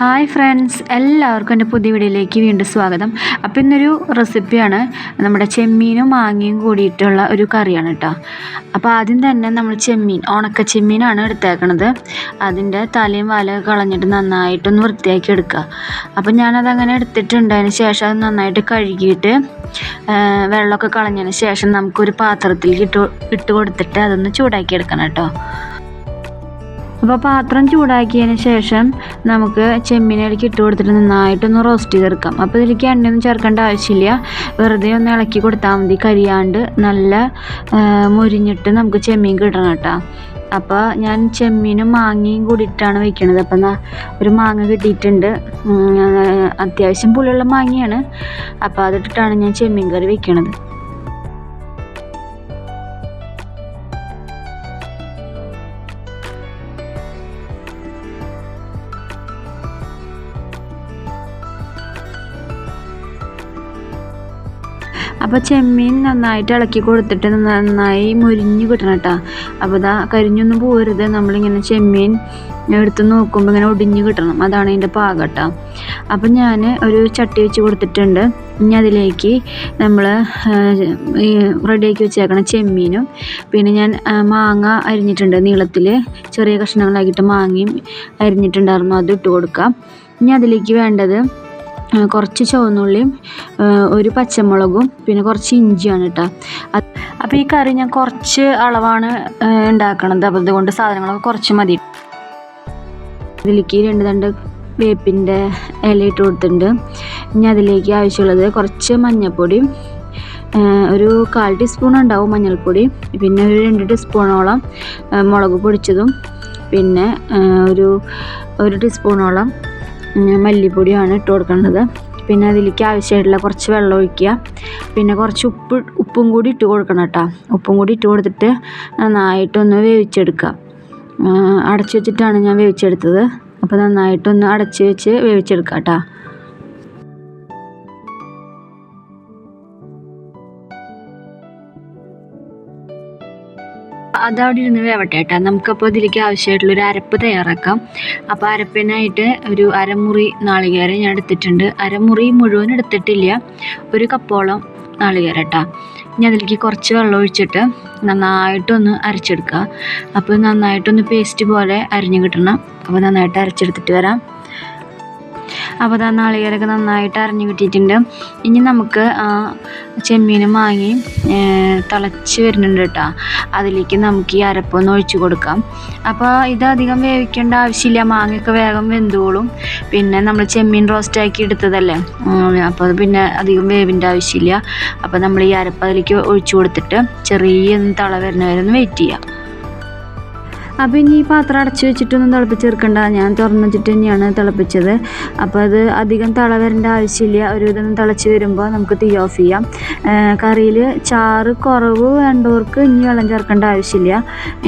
Hi friends എല്ലാവർക്കും എന്റെ പുതിയ വീഡിയോയിലേക്ക് വീണ്ടും സ്വാഗതം. അപ്പോൾ ഇന്നൊരു റെസിപ്പിയാണ്. നമ്മുടെ ചെമ്മീനും മാങ്ങയും കൂടിയിട്ടുള്ള ഒരു കറിയാണ് കേട്ടോ അപ്പോൾ ആദ്യം തന്നെ നമ്മൾ ചെമ്മീൻ ഉണക്ക ചെമ്മീനാണ് എടുത്തേക്കണത്. അതിന്റെ തലയും വാലൊക്കെ കളഞ്ഞിട്ട് നന്നായിട്ടൊന്ന് വൃത്തിയാക്കി എടുക്കുക. അപ്പോൾ ഞാനതങ്ങനെ എടുത്തിട്ടുണ്ട് അതിന് ശേഷം അത് നന്നായിട്ട് കഴുകിയിട്ട് വെള്ളമൊക്കെ കളഞ്ഞതിന് ശേഷം നമുക്കൊരു പാത്രത്തിലേക്ക് ഇട്ട് ഇട്ട് കൊടുത്തിട്ട് അതൊന്ന് ചൂടാക്കി എടുക്കണം കേട്ടോ അപ്പോൾ പാത്രം ചൂടാക്കിയതിന് ശേഷം നമുക്ക് ചെമ്മീനിലേക്ക് ഇട്ട് കൊടുത്തിട്ട് നന്നായിട്ടൊന്ന് റോസ്റ്റ് ചെയ്തെടുക്കാം. അപ്പോൾ ഇതിലേക്ക് എണ്ണയൊന്നും ചേർക്കേണ്ട ആവശ്യമില്ല. വെറുതെ ഒന്ന് ഇളക്കി കൊടുത്താൽ മതി. കരിയാണ്ട് നല്ല മുരിഞ്ഞിട്ട് നമുക്ക് ചെമ്മീൻ കിട്ടണം കേട്ടോ. അപ്പോൾ ഞാൻ ചെമ്മീനും മാങ്ങയും കൂടി ഇട്ടാണ് വെക്കണത്. അപ്പം ഒരു മാങ്ങ കിട്ടിയിട്ടുണ്ട്. അത്യാവശ്യം പുളിയുള്ള മാങ്ങയാണ്. അപ്പോൾ അതിട്ടിട്ടാണ് ഞാൻ ചെമ്മീൻ കറി വെക്കണത്. അപ്പോൾ ചെമ്മീൻ നന്നായിട്ട് ഇളക്കി കൊടുത്തിട്ട് നന്നായി മുരിഞ്ഞ് കിട്ടണം കേട്ടോ അപ്പോൾ ഇതാ കരിഞ്ഞൊന്നും പോരുത്. നമ്മളിങ്ങനെ ചെമ്മീൻ എടുത്ത് നോക്കുമ്പോൾ ഇങ്ങനെ ഒടിഞ്ഞു കിട്ടണം. അതാണ് അതിന്റെ പാകം കേട്ടോ അപ്പം ഞാൻ ഒരു ചട്ടി വെച്ച് കൊടുത്തിട്ടുണ്ട്. ഇനി അതിലേക്ക് നമ്മൾ റെഡിയാക്കി വെച്ചേക്കണ ചെമ്മീനും പിന്നെ ഞാൻ മാങ്ങ അരിഞ്ഞിട്ടുണ്ട് നീളത്തിൽ ചെറിയ കഷ്ണങ്ങളാക്കിയിട്ട് മാങ്ങയും അരിഞ്ഞിട്ടുണ്ടായിരുന്നു. അത് ഇട്ട് കൊടുക്കാം. ഇനി അതിലേക്ക് വേണ്ടത് കുറച്ച് ചുവന്നുള്ളിയും ഒരു പച്ചമുളകും പിന്നെ കുറച്ച് ഇഞ്ചിയാണ് കേട്ടോ അപ്പോൾ ഈ കറി ഞാൻ കുറച്ച് അളവാണ് ഉണ്ടാക്കണത്. അപ്പോൾ അതുകൊണ്ട് സാധനങ്ങളൊക്കെ കുറച്ച് മതി. ഇതിലേക്ക് രണ്ട് രണ്ട് വേപ്പിന്റെ ഇല ഇട്ട് കൊടുത്തിട്ടുണ്ട്. ഇനി അതിലേക്ക് ആവശ്യമുള്ളത് കുറച്ച് മഞ്ഞൾപ്പൊടിയും ഒരു കാൽ ടീസ്പൂൺ ഉണ്ടാവും മഞ്ഞൾപ്പൊടി പിന്നെ ഒരു രണ്ട് ടീസ്പൂണോളം മുളക് പൊടിച്ചതും പിന്നെ ഒരു ഒരു ടീസ്പൂണോളം മല്ലിപ്പൊടിയാണ് ഇട്ട് കൊടുക്കേണ്ടത് പിന്നെ അതിലേക്ക് ആവശ്യമായിട്ടുള്ള കുറച്ച് വെള്ളം ഒഴിക്കുക. പിന്നെ കുറച്ച് ഉപ്പ് ഉപ്പും കൂടി ഇട്ട് കൊടുക്കണം കേട്ടോ. ഉപ്പും കൂടി ഇട്ട് കൊടുത്തിട്ട് നന്നായിട്ടൊന്ന് വേവിച്ചെടുക്കുക. അടച്ചു വെച്ചിട്ടാണ് ഞാൻ വേവിച്ചെടുത്തത്. അപ്പോൾ നന്നായിട്ടൊന്ന് അടച്ച് വെച്ച് വേവിച്ചെടുക്കാം കേട്ടോ. അതവിടെ ഇരുന്ന് വേവട്ടെ കേട്ടോ. നമുക്കപ്പോൾ ഇതിലേക്ക് ആവശ്യമായിട്ടുള്ള ഒരു അരപ്പ് തയ്യാറാക്കാം. അപ്പോൾ അരപ്പിനായിട്ട് ഒരു അരമുറി നാളികേരം ഞാൻ എടുത്തിട്ടുണ്ട്. അരമുറി മുഴുവൻ എടുത്തിട്ടില്ല. ഒരു കപ്പോളം നാളികേരം കേട്ടോ. ഇനി അതിലേക്ക് കുറച്ച് വെള്ളം ഒഴിച്ചിട്ട് നന്നായിട്ടൊന്ന് അരച്ചെടുക്കുക. അപ്പോൾ നന്നായിട്ടൊന്ന് പേസ്റ്റ് പോലെ അരിഞ്ഞ് കിട്ടണം. അപ്പോൾ നന്നായിട്ട് അരച്ചെടുത്തിട്ട് വരാം. അപ്പോൾ ആ നാളികേരമൊക്കെ നന്നായിട്ട് അരഞ്ഞു കിട്ടിയിട്ടുണ്ട്. ഇനി നമുക്ക് ആ ചെമ്മീനും വാങ്ങി തിളച്ച് വരുന്നുണ്ട് കേട്ടോ. അതിലേക്ക് നമുക്ക് ഈ അരപ്പൊന്ന് ഒഴിച്ചു കൊടുക്കാം. അപ്പോൾ ഇത് അധികം വേവിക്കേണ്ട ആവശ്യമില്ല. മാങ്ങയൊക്കെ വേഗം വെന്തോളും. പിന്നെ നമ്മൾ ചെമ്മീൻ റോസ്റ്റാക്കി എടുത്തതല്ലേ? അപ്പോൾ അത് പിന്നെ അധികം വേവിന്റെ ആവശ്യമില്ല. അപ്പോൾ നമ്മൾ ഈ അരപ്പ് അതിലേക്ക് ഒഴിച്ചു കൊടുത്തിട്ട് ചെറിയ തള വരുന്ന വരെ ഒന്ന് വെയിറ്റ് ചെയ്യാം. അപ്പോൾ ഇനി ഈ പാത്രം അടച്ചു വെച്ചിട്ടൊന്നും തിളപ്പിച്ച് ചേർക്കണ്ട ഞാൻ തുറന്നു വെച്ചിട്ട് തന്നെയാണ് തിളപ്പിച്ചത്. അപ്പോൾ അത് അധികം തിള വരേണ്ട ആവശ്യമില്ല. ഒരുവിധം തിളച്ച് വരുമ്പോൾ നമുക്ക് തീ ഓഫ് ചെയ്യാം. കറിയിൽ ചാറ് കുറവ് വേണ്ടവർക്ക് ഇനി വെള്ളം ചേർക്കേണ്ട ആവശ്യമില്ല.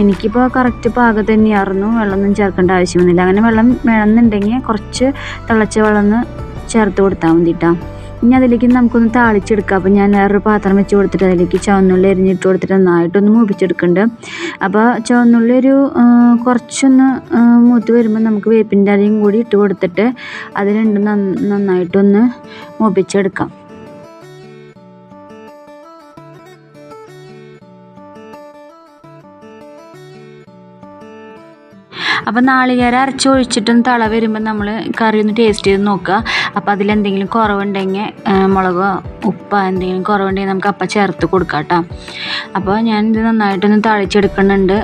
എനിക്കിപ്പോൾ കറക്റ്റ് പാകം തന്നെയായിരുന്നു. വെള്ളമൊന്നും ചേർക്കേണ്ട ആവശ്യമൊന്നുമില്ല അങ്ങനെ വെള്ളം വേണമെന്നുണ്ടെങ്കിൽ കുറച്ച് തിളച്ച വെള്ളം ചേർത്ത് കൊടുത്താൽ മതി കേട്ടോ ഇനി അതിലേക്ക് നമുക്കൊന്ന് താളിച്ചെടുക്കാം. അപ്പോൾ ഞാൻ വേറൊരു പാത്രം വെച്ച് കൊടുത്തിട്ട് അതിലേക്ക് ചുവന്നുള്ളി എരിഞ്ഞിട്ട് കൊടുത്തിട്ട് നന്നായിട്ടൊന്ന് മൂപ്പിച്ചെടുക്കുന്നുണ്ട് അപ്പോൾ ചുവന്നുള്ളി ഒരു കുറച്ചൊന്ന് മൂത്ത് വരുമ്പോൾ നമുക്ക് വേപ്പിന്റെ അരിയും കൂടി ഇട്ട് കൊടുത്തിട്ട് അത് രണ്ടും നന്നായിട്ടൊന്ന് മൂപ്പിച്ചെടുക്കാം. അപ്പോൾ നാളികേരം ഒഴിച്ചിട്ടും തള വരുമ്പോൾ നമ്മൾ കറി ഒന്ന് ടേസ്റ്റ് ചെയ്ത് നോക്കുക. അപ്പോൾ അതിലെന്തെങ്കിലും കുറവുണ്ടെങ്കിൽ മുളകോ ഉപ്പ എന്തെങ്കിലും കുറവുണ്ടെങ്കിൽ നമുക്ക് അപ്പം ചേർത്ത് കൊടുക്കാം കേട്ടോ. അപ്പോൾ ഞാൻ ഇത് നന്നായിട്ടൊന്ന് തളിച്ചെടുക്കുന്നുണ്ട്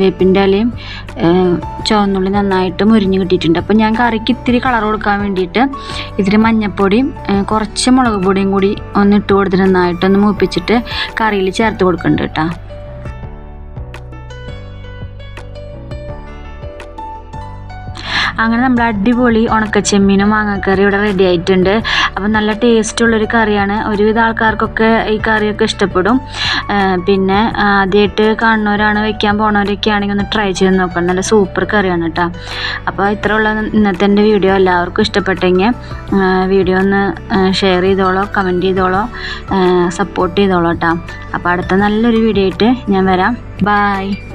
വേപ്പിന്റെ ഇലയും ചുവന്നുള്ളി നന്നായിട്ട് മുരിഞ്ഞ് കിട്ടിയിട്ടുണ്ട്. അപ്പോൾ ഞാൻ കറിക്ക് ഇത്തിരി കളർ കൊടുക്കാൻ വേണ്ടിയിട്ട് ഇത്തിരി മഞ്ഞപ്പൊടിയും കുറച്ച് മുളക് പൊടിയും കൂടി ഒന്ന് ഇട്ട് കൊടുത്തിട്ട് നന്നായിട്ടൊന്ന് മൂപ്പിച്ചിട്ട് കറിയിൽ ചേർത്ത് കൊടുക്കുന്നുണ്ട് കേട്ടോ. അങ്ങനെ നമ്മൾ അടിപൊളി ഉണക്കച്ചെമ്മീനും മാങ്ങാക്കറി ഇവിടെ റെഡി ആയിട്ടുണ്ട്. അപ്പം നല്ല ടേസ്റ്റുള്ളൊരു കറിയാണ്. ഒരുവിധ ആൾക്കാർക്കൊക്കെ ഈ കറിയൊക്കെ ഇഷ്ടപ്പെടും. പിന്നെ ആദ്യമായിട്ട് കാണുന്നവരാണ് വെക്കാൻ പോണവരൊക്കെ ആണെങ്കിൽ ഒന്ന് ട്രൈ ചെയ്ത് നോക്കണം. നല്ല സൂപ്പർ കറിയാണ് കേട്ടോ അപ്പോൾ ഇത്രയുള്ള ഇന്നത്തെ എന്റെ വീഡിയോ എല്ലാവർക്കും ഇഷ്ടപ്പെട്ടെങ്കിൽ വീഡിയോ ഒന്ന് ഷെയർ ചെയ്തോളോ കമന്റ് ചെയ്തോളോ സപ്പോർട്ട് ചെയ്തോളോ കേട്ടോ അപ്പോൾ അടുത്ത നല്ലൊരു വീഡിയോ ആയിട്ട് ഞാൻ വരാം. ബായ്